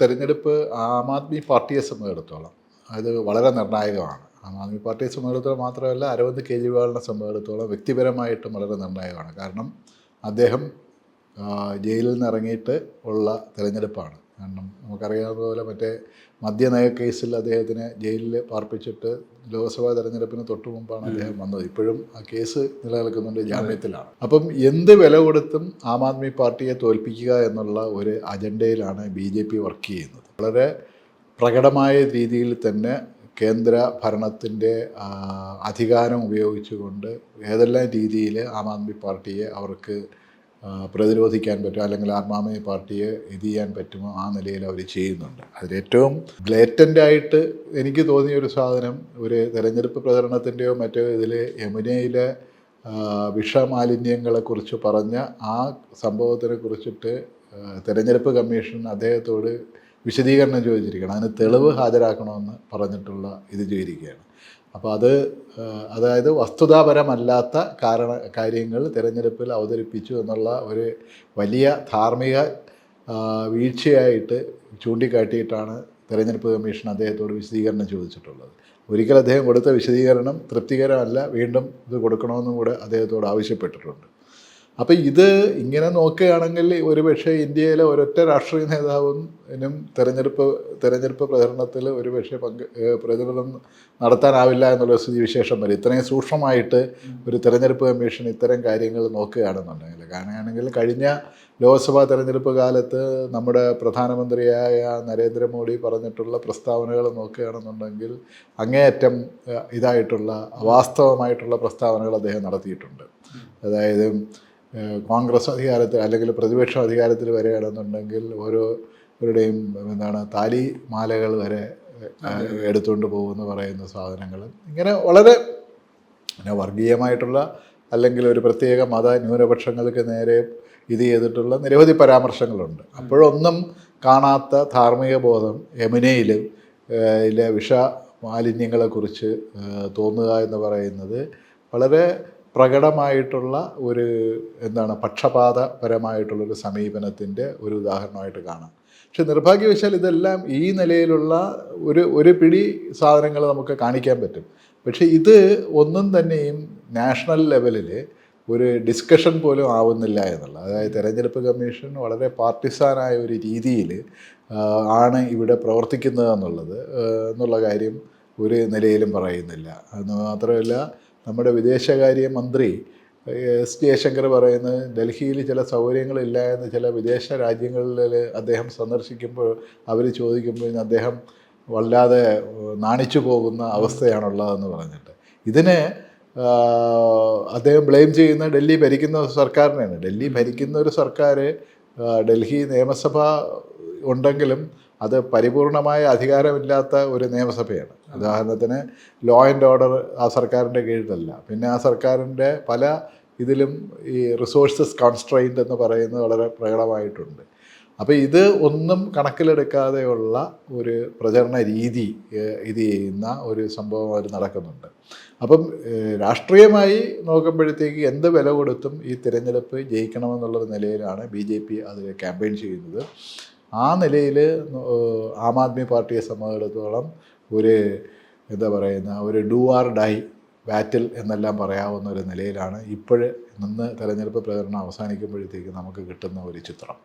തെരഞ്ഞെടുപ്പ് ആം ആദ്മി പാർട്ടിയെ സംബന്ധിച്ചിടത്തോളം അത് വളരെ നിർണായകമാണ്. ആം ആദ്മി പാർട്ടിയെ സംബന്ധിച്ചിടത്തോളം മാത്രമല്ല അരവിന്ദ് കെജ്രിവാളിനെ സംബന്ധിച്ചിടത്തോളം വ്യക്തിപരമായിട്ടും വളരെ നിർണായകമാണ്. കാരണം അദ്ദേഹം ജയിലിൽ നിന്ന് ഇറങ്ങിയിട്ട് ഉള്ള തെരഞ്ഞെടുപ്പാണ്. കാരണം നമുക്കറിയാവുന്ന പോലെ മറ്റേ മദ്യനയ കേസിൽ അദ്ദേഹത്തിനെ ജയിലിൽ പാർപ്പിച്ചിട്ട് ലോക്സഭാ തെരഞ്ഞെടുപ്പിന് തൊട്ടു മുമ്പാണ് അദ്ദേഹം വന്നത്. ഇപ്പോഴും ആ കേസ് നിലനിൽക്കുന്നുണ്ട് ജാമ്യത്തിലാണ്. അപ്പം എന്ത് വില കൊടുത്തും ആം ആദ്മി പാർട്ടിയെ തോൽപ്പിക്കുക എന്നുള്ള ഒരു അജണ്ടയിലാണ് ബി ജെ പി വർക്ക് ചെയ്യുന്നത്. വളരെ പ്രകടമായ രീതിയിൽ തന്നെ കേന്ദ്ര ഭരണത്തിന്റെ അധികാരം ഉപയോഗിച്ചുകൊണ്ട് ഏതെല്ലാം രീതിയിൽ ആം ആദ്മി പാർട്ടിയെ അവർക്ക് പ്രതിരോധിക്കാൻ പറ്റും അല്ലെങ്കിൽ ആർമാമയ പാർട്ടിയെ ഇത് ചെയ്യാൻ പറ്റുമോ ആ നിലയിൽ അവർ ചെയ്യുന്നുണ്ട്. അതിലേറ്റവും ബ്ലേറ്റന്റായിട്ട് എനിക്ക് തോന്നിയ ഒരു സാധനം ഒരു തെരഞ്ഞെടുപ്പ് പ്രചരണത്തിന്റെയോ മറ്റോ ഇതിൽ യമുനയിലെ വിഷമാലിന്യങ്ങളെക്കുറിച്ച് പറഞ്ഞ ആ സംഭവത്തിനെ കുറിച്ചിട്ട് തെരഞ്ഞെടുപ്പ് കമ്മീഷൻ അദ്ദേഹത്തോട് വിശദീകരണം ചോദിച്ചിരിക്കണം. അതിന് തെളിവ് ഹാജരാക്കണമെന്ന് പറഞ്ഞിട്ടുള്ള ഇത് ചെയ്തിരിക്കുകയാണ്. അപ്പോൾ അത് അതായത് വസ്തുതാപരമല്ലാത്ത കാരണ കാര്യങ്ങൾ തിരഞ്ഞെടുപ്പിൽ അവതരിപ്പിച്ചു എന്നുള്ള ഒരു വലിയ ധാർമ്മിക വീഴ്ചയായിട്ട് ചൂണ്ടിക്കാട്ടിയിട്ടാണ് തിരഞ്ഞെടുപ്പ് കമ്മീഷൻ അദ്ദേഹത്തോട് വിശദീകരണം ചോദിച്ചിട്ടുള്ളത്. ഒരിക്കൽ അദ്ദേഹം കൊടുത്ത വിശദീകരണം തൃപ്തികരമല്ല. വീണ്ടും ഇത് കൊടുക്കണമെന്നും കൂടെ അദ്ദേഹത്തോട് ആവശ്യപ്പെട്ടിട്ടുണ്ട്. അപ്പോൾ ഇത് ഇങ്ങനെ നോക്കുകയാണെങ്കിൽ ഒരുപക്ഷെ ഇന്ത്യയിലെ ഒരൊറ്റ രാഷ്ട്രീയ നേതാവിനും തെരഞ്ഞെടുപ്പ് തെരഞ്ഞെടുപ്പ് പ്രചരണത്തിൽ ഒരുപക്ഷെ പങ്ക് പ്രചരണം നടത്താനാവില്ല എന്നുള്ള സ്ഥിതി വിശേഷം വരും. ഇത്രയും സൂക്ഷ്മമായിട്ട് ഒരു തെരഞ്ഞെടുപ്പ് കമ്മീഷൻ ഇത്തരം കാര്യങ്ങൾ നോക്കുകയാണെന്നുണ്ടെങ്കിൽ. കാരണമാണെങ്കിൽ കഴിഞ്ഞ ലോക്സഭാ തെരഞ്ഞെടുപ്പ് കാലത്ത് നമ്മുടെ പ്രധാനമന്ത്രിയായ നരേന്ദ്രമോദി പറഞ്ഞിട്ടുള്ള പ്രസ്താവനകൾ നോക്കുകയാണെന്നുണ്ടെങ്കിൽ അങ്ങേയറ്റം ഇതായിട്ടുള്ള അവാസ്തവമായിട്ടുള്ള പ്രസ്താവനകൾ അദ്ദേഹം നടത്തിയിട്ടുണ്ട്. അതായത് കോൺഗ്രസ് അധികാരത്തിൽ അല്ലെങ്കിൽ പ്രതിപക്ഷം അധികാരത്തിൽ വരികയാണെന്നുണ്ടെങ്കിൽ ഓരോരുടെയും എന്താണ് താലി മാലകൾ വരെ എടുത്തുകൊണ്ട് പോകുമെന്ന് പറയുന്ന സാധനങ്ങൾ. ഇങ്ങനെ വളരെ പിന്നെ വർഗീയമായിട്ടുള്ള അല്ലെങ്കിൽ ഒരു പ്രത്യേക മത ന്യൂനപക്ഷങ്ങൾക്ക് നേരെ ഇത് ചെയ്തിട്ടുള്ള നിരവധി പരാമർശങ്ങളുണ്ട്. അപ്പോഴൊന്നും കാണാത്ത ധാർമ്മിക ബോധം യമുനയിൽ ഇലെ വിഷ മാലിന്യങ്ങളെക്കുറിച്ച് തോന്നുക എന്ന് പറയുന്നത് വളരെ പ്രകടമായിട്ടുള്ള ഒരു എന്താണ് പക്ഷപാതപരമായിട്ടുള്ളൊരു സമീപനത്തിന്റെ ഒരു ഉദാഹരണമായിട്ട് കാണാം. പക്ഷെ നിർഭാഗ്യവശാൽ ഇതെല്ലാം ഈ നിലയിലുള്ള ഒരു ഒരു പിടി സാധനങ്ങൾ നമുക്ക് കാണിക്കാൻ പറ്റും. പക്ഷേ ഇത് ഒന്നും തന്നെയും നാഷണൽ ലെവലിൽ ഒരു ഡിസ്കഷൻ പോലും ആവുന്നില്ല എന്നുള്ളത് അതായത് തെരഞ്ഞെടുപ്പ് കമ്മീഷൻ വളരെ പാർട്ടിസാനായ ഒരു രീതിയിൽ ആണ് ഇവിടെ പ്രവർത്തിക്കുന്നത് എന്നുള്ളത് എന്നുള്ള കാര്യം ഒരു നിലയിലും പറയുന്നില്ല. എന്ന് മാത്രമല്ല നമ്മുടെ വിദേശകാര്യ മന്ത്രി എസ്. ജയശങ്കർ പറയുന്നത് ഡൽഹിയിൽ ചില സൗകര്യങ്ങളില്ല എന്ന് ചില വിദേശ രാജ്യങ്ങളിൽ അദ്ദേഹം സന്ദർശിക്കുമ്പോൾ അവർ ചോദിക്കുമ്പോൾ അദ്ദേഹം വല്ലാതെ നാണിച്ചു പോകുന്ന അവസ്ഥയാണുള്ളതെന്ന് പറഞ്ഞിട്ട്. ഇതിനെ അദ്ദേഹം ബ്ലെയിം ചെയ്യുന്ന ഡൽഹി ഭരിക്കുന്ന സർക്കാരിനെയാണ്. ഡൽഹി ഭരിക്കുന്ന ഒരു സർക്കാർ ഡൽഹി നിയമസഭ ഉണ്ടെങ്കിലും അത് പരിപൂർണമായ അധികാരമില്ലാത്ത ഒരു നിയമസഭയാണ്. ഉദാഹരണത്തിന് ലോ ആൻഡ് ഓർഡർ ആ സർക്കാരിന്റെ കീഴിലല്ല. പിന്നെ ആ സർക്കാരിന്റെ പല ഇതിലും ഈ റിസോഴ്സസ് കോൺസ്ട്രെയിന്റ് എന്ന് പറയുന്നത് വളരെ പ്രകടമായിട്ടുണ്ട്. അപ്പോൾ ഇത് ഒന്നും കണക്കിലെടുക്കാതെയുള്ള ഒരു പ്രചരണ രീതി ഇത് ചെയ്യുന്ന ഒരു സംഭവം അവർ നടക്കുന്നുണ്ട്. അപ്പം രാഷ്ട്രീയമായി നോക്കുമ്പോഴത്തേക്ക് എന്ത് വില കൊടുത്തും ഈ തിരഞ്ഞെടുപ്പ് ജയിക്കണമെന്നുള്ള നിലയിലാണ് ബി ജെ പി അതിൽ ക്യാമ്പയിൻ ചെയ്യുന്നത്. ആ നിലയിൽ ആം ആദ്മി പാർട്ടിയെ സംബന്ധിച്ചിടത്തോളം ഒരു എന്താ പറയുന്ന ഒരു ഡു ആർ ഡൈ ബാറ്റിൽ എന്നെല്ലാം പറയാവുന്ന ഒരു നിലയിലാണ് ഇപ്പോഴേ നിന്ന് തെരഞ്ഞെടുപ്പ് പ്രചരണം അവസാനിക്കുമ്പോഴത്തേക്ക് നമുക്ക് കിട്ടുന്ന ഒരു ചിത്രം.